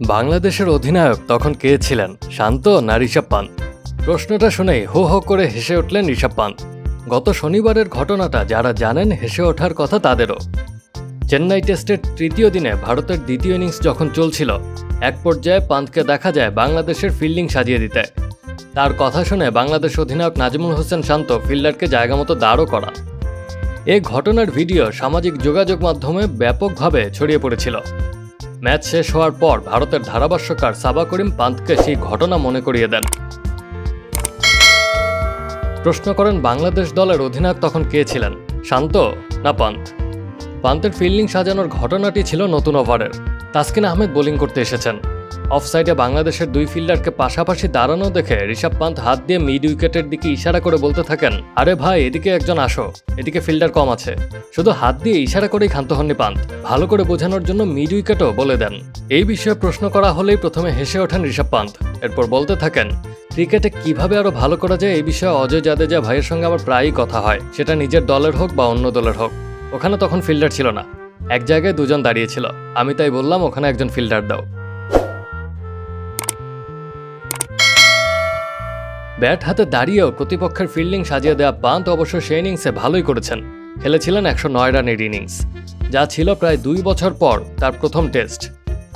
বাংলাদেশের অধিনায়ক তখন কে ছিলেন? শান্ত না ঋষভ পান্ত? প্রশ্নটা শুনেই হো হো করে হেসে উঠলেন ঋষভ পান্ত। গত শনিবারের ঘটনাটা যারা জানেন হেসে ওঠার কথা তাদেরও। চেন্নাই টেস্টের তৃতীয় দিনে ভারতের দ্বিতীয় ইনিংস যখন চলছিল, এক পর্যায়ে পান্তকে দেখা যায় বাংলাদেশের ফিল্ডিং সাজিয়ে দিতে। তার কথা শুনে বাংলাদেশ অধিনায়ক নাজিমুল হোসেন শান্ত ফিল্ডারকে জায়গা মতো দাঁড়ও করা। এ ঘটনার ভিডিও সামাজিক যোগাযোগ মাধ্যমে ব্যাপকভাবে ছড়িয়ে পড়েছিল। ম্যাচ শেষ হওয়ার পর ভারতের ধারাভাষ্যকার সাবা করিম পান্তকে সেই ঘটনা মনে করিয়ে দেন। প্রশ্ন করেন, বাংলাদেশ দলের অধিনায়ক তখন কে ছিলেন? শান্ত না পান্ত? পান্তের ফিল্ডিং সাজানোর ঘটনাটি ছিল নতুন ওভারের। তাসকিন আহমেদ বোলিং করতে এসেছেন। অফসাইডে বাংলাদেশের দুই ফিল্ডারকে পাশাপাশি দাঁড়ানো দেখে ঋষভ পান্ত হাত দিয়ে মিড উইকেটের দিকে ইশারা করে বলতে থাকেন, আরে ভাই, এদিকে একজন আসো, এদিকে ফিল্ডার কম আছে। শুধু হাত দিয়ে ইশারা করেই ক্ষান্ত হননি পান্ত, ভালো করে বোঝানোর জন্য মিড উইকেটও বলে দেন। এই বিষয়ে প্রশ্ন করা হলেই প্রথমে হেসে ওঠেন ঋষভ পান্ত, এরপর বলতে থাকেন, ক্রিকেটে কীভাবে আরও ভালো করা যায় এই বিষয়ে অজয় জাদেজা ভাইয়ের সঙ্গে আমার প্রায়ই কথা হয়, সেটা নিজের দলের হোক বা অন্য দলের হোক। ওখানে তখন ফিল্ডার ছিল না, এক জায়গায় দুজন দাঁড়িয়েছিল আমি তাই বললাম, ওখানে একজন ফিল্ডার দাও। ব্যাট হাতে দাঁড়িয়েও প্রতিপক্ষের ফিল্ডিং সাজিয়ে দেওয়া পান্ত অবশ্য সে ইনিংসে ভালোই করেছেন। খেলেছিলেন একশো নয় রানের ইনিংস যা ছিল প্রায় দুই বছর পর তার প্রথম টেস্ট।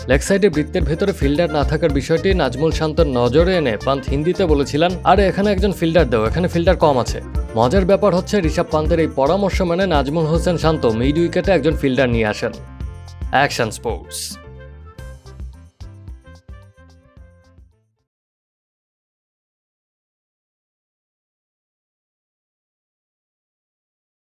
লেগ সাইডে বৃত্তের ভেতরে ফিল্ডার না থাকার বিষয়টি নাজমুল শান্তর নজরে এনে পান্ত হিন্দিতে বলেছিলেন, আরে, এখানে একজন ফিল্ডার দেও, এখানে ফিল্ডার কম আছে। মজার ব্যাপার হচ্ছে, ঋষভ পান্তের এই পরামর্শ মেনে নাজমুল হোসেন শান্ত মিড উইকেটে একজন ফিল্ডার নিয়ে আসেন। Action sports.